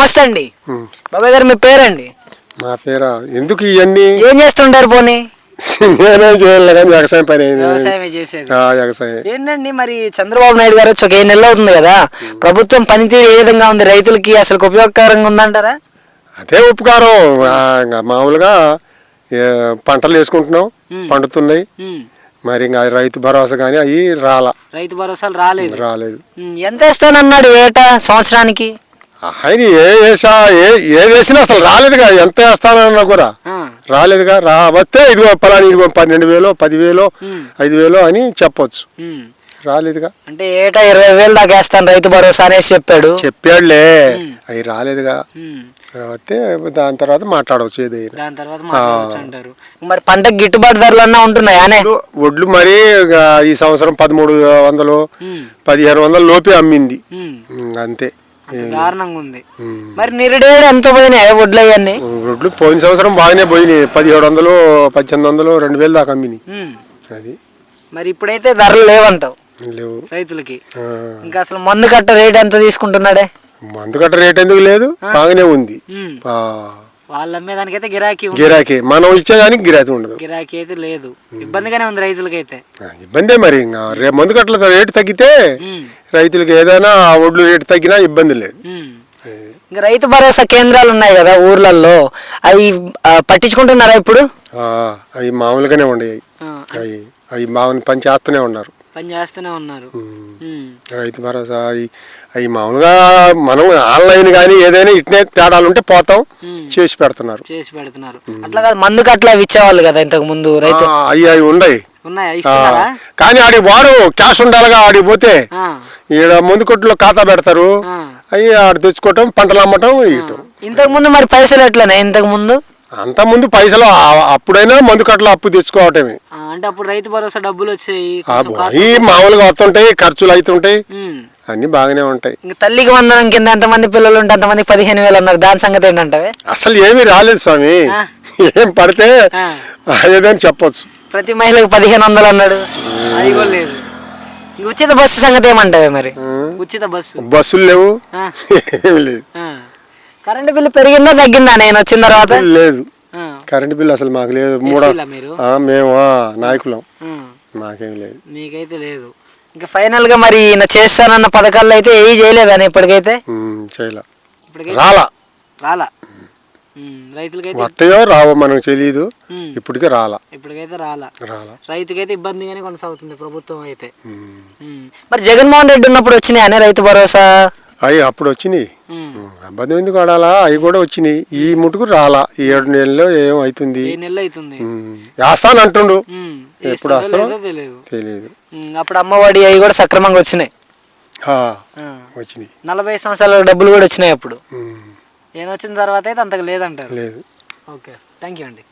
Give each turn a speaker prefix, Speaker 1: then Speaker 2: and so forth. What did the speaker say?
Speaker 1: నమస్తే అండి. బాబాయ్ గారు మీ పేరండి?
Speaker 2: మా పేరా? ఎందుకు ఇవన్నీ
Speaker 1: ఏం చేస్తుంటారు పోనీ?
Speaker 2: నేనేం చేయాలి కానీ వ్యవసాయం పని వ్యవసాయం
Speaker 1: ఏంటండి మరి చంద్రబాబు నాయుడు గారు వచ్చి ఒక ఏడు నెలలు అవుతుంది కదా ప్రభుత్వం పనితీరు ఏ విధంగా ఉంది? రైతులకి అసలు ఉపయోగకరంగా ఉందంటారా?
Speaker 2: అదే ఉపకారం. మామూలుగా ఏ, పంటలు వేసుకుంటున్నాం పండుతున్నాయి. మరి ఇంకా రైతు భరోసా కానీ అవి రాలా.
Speaker 1: రైతు భరోసాలు రాలేదు.
Speaker 2: రాలేదు.
Speaker 1: ఎంత ఇస్తానన్నాడు ఏటా సంవత్సరానికి?
Speaker 2: ఆయన ఏ వేసా ఏ ఏ వేసినా అసలు రాలేదుగా ఎంత వేస్తానన్నా కూడా. రాలేదుగా రా వస్తే ఇదిగో పలాని ఇదిగో పన్నెండు వేలు పదివేలు ఐదు వేలు అని చెప్పొచ్చు. రాలేదుగా.
Speaker 1: అంటే ఏటా ఇరవై వేలు దాకా వేస్తాను రైతు భరోసా అనేసి చెప్పాడు.
Speaker 2: చెప్పాడులే. అవి రాలేదుగా. వస్తే దాని తర్వాత మాట్లాడవచ్చు ఏదైనా.
Speaker 1: దాని తర్వాత మాట్లాడచ్చు అంటారు. మరి పంటకు గిట్టుబాటు ధరలు అన్నా ఉంటున్నాయానే?
Speaker 2: వడ్లు- మరి ఈ సంవత్సరం పదమూడు వందలు పదిహేను వందలు లోపే అమ్మింది. అంతే.
Speaker 1: దారుణంగా ఉంది. మరి నిరుడేడు ఎంత పోయినాయి? వడ్లు అవన్నీ?
Speaker 2: వడ్లు పోయిన సంవత్సరం బాగానే పోయినాయి. పదిహేడు వందలు పద్దెనిమిది వందలు రెండు వేలు దాకా అమ్మినాయి. అది.
Speaker 1: మరి ఇప్పుడైతే ధరలు లేవంటావు
Speaker 2: లేవు.
Speaker 1: రైతులకి. ఇంకా అసలు మందు కట్ట రేట్ ఎంత తీసుకుంటున్నాడే?
Speaker 2: మందు కట్ట రేట్ ఎందుకు లేదు? బాగానే ఉంది.
Speaker 1: వాళ్ళు అమ్మేదానికైతే గిరాకీ ఉంది
Speaker 2: గిరాకీ. మనం ఇచ్చేదానికి గిరాకీ ఉండదు.
Speaker 1: గిరాకీ అయితే లేదు. ఇబ్బందిగానే ఉంది రైతులకైతే.
Speaker 2: ఆ, ఇబ్బందే మరి ఇంకా. రేపు మందు కట్టల రేటు తగ్గితే
Speaker 1: ఉమ్.
Speaker 2: రైతులకి ఏదైనా ఆ వడ్లు రేటు తగ్గినా ఇబ్బంది లేదు.
Speaker 1: ఉమ్. ఇంకా రైతు భరోసా కేంద్రాలు ఉన్నాయి కదా ఊర్లలో అవి ఆ, పట్టించుకుంటున్నారా ఇప్పుడు?
Speaker 2: ఆ, అవి మామూలుగానే ఉండేవి.
Speaker 1: ఆ,
Speaker 2: అవి అవి మామూలు పని చేస్తూనే ఉన్నారు.
Speaker 1: పని చేస్తూనే ఉన్నారు.
Speaker 2: రైతు భరోసా అవి మామూలుగా మనం ఆన్లైన్ కానీ ఏదైనా ఇట్నే తేడాలు ఉంటే పోతాం చేసి పెడుతున్నారు.
Speaker 1: చేసి పెడుతున్నారు. అట్లా కాదు మందు కట్ల ఇచ్చేవాళ్ళు కదా ఇంతకు ముందు రైతు.
Speaker 2: అవి అవి ఉండయి.
Speaker 1: ఉన్నాయా?
Speaker 2: కానీ ఆడికి వాడు క్యాష్ ఉండాలిగా ఆడికి పోతే ఈడ ముందు కొట్టులో ఖాతా పెడతారు. అవి ఆడ తెచ్చుకోవటం పంటలు అమ్మటం
Speaker 1: ఇంతకు ముందు మరి పైసలు ఎట్లనే? ఇంతకు ముందు?
Speaker 2: అంత ముందు పైసలు అప్పుడైనా మందు కట్టలు అప్పు తెచ్చుకోవటమే.
Speaker 1: ఆ, అంటే అప్పుడు రైతు భరోసా డబ్బులు వచ్చాయి
Speaker 2: మామూలుగా వస్తుంటాయి ఖర్చులు అవుతుంటాయి. అన్ని బాగానే ఉంటాయి.
Speaker 1: ఇంకా తల్లికి వందనం కింద ఎంతమంది పిల్లలు ఉంటే అంతమంది పదిహేను వేలు అన్నారు. దాని సంగతి ఏంటంటే
Speaker 2: అసలు ఏమీ రాలేదు స్వామి. ఏం పడితే
Speaker 1: ఆ.
Speaker 2: ఏదని చెప్పొచ్చు.
Speaker 1: ప్రతి మహిళకు పదిహేను వందలు అన్నాడు. అది కూడా లేదు. ఇంక ఉచిత బస్సు సంగతి ఏమంటావే మరి? ఉచిత బస్సు.
Speaker 2: బస్సులు లేవు. లేదు.
Speaker 1: కరెంటు బిల్లు పెరిగిందా తగ్గిందా? నేను వచ్చిన తర్వాత?
Speaker 2: లేదు. కరెంట్ బిల్ అసలు మాకు లేదు. మూడ మేము నాయకులం. మాకేం లేదు.
Speaker 1: మీకైతే లేదు. ఇంకా ఫైనల్గా మరి ఈయన చేస్తానన్న పథకాల్లో అయితే ఏవి చేయలేదని ఇప్పటికైతే?
Speaker 2: చేయలే. రాలా.
Speaker 1: రాలా.
Speaker 2: వస్తాయో రావో మనకు తెలియదు ఇప్పటికే రాలా.
Speaker 1: ఇప్పటికైతే రాలా.
Speaker 2: రాలా.
Speaker 1: రైతుకైతే ఇబ్బందిగానే కొనసాగుతుంది ప్రభుత్వం అయితే. మరి జగన్మోహన్ రెడ్డి ఉన్నప్పుడు వచ్చినాయి అనే రైతు భరోసా?
Speaker 2: అవి అప్పుడు వచ్చినాయి. అబద్ధం ఎందుకు ఆడాలా? అవి కూడా వచ్చినాయి. ఈ ముటుకు రాలా. ఈ ఏడు నెలల్లో ఏం అవుతుంది? వేస్తాను అంటుండు. ఎప్పుడు
Speaker 1: వేస్తారో? లేదో తెలియదు అప్పుడు అమ్మఒడి అవి కూడా సక్రమంగా వచ్చినాయి.
Speaker 2: వచ్చినాయి.
Speaker 1: నలభై సంవత్సరాల డబ్బులు కూడా వచ్చినాయి అప్పుడు. వచ్చిన తర్వాత అయితే అంతకు లేదంటారు.
Speaker 2: లేదు.
Speaker 1: ఓకే. థ్యాంక్ యూ అండి.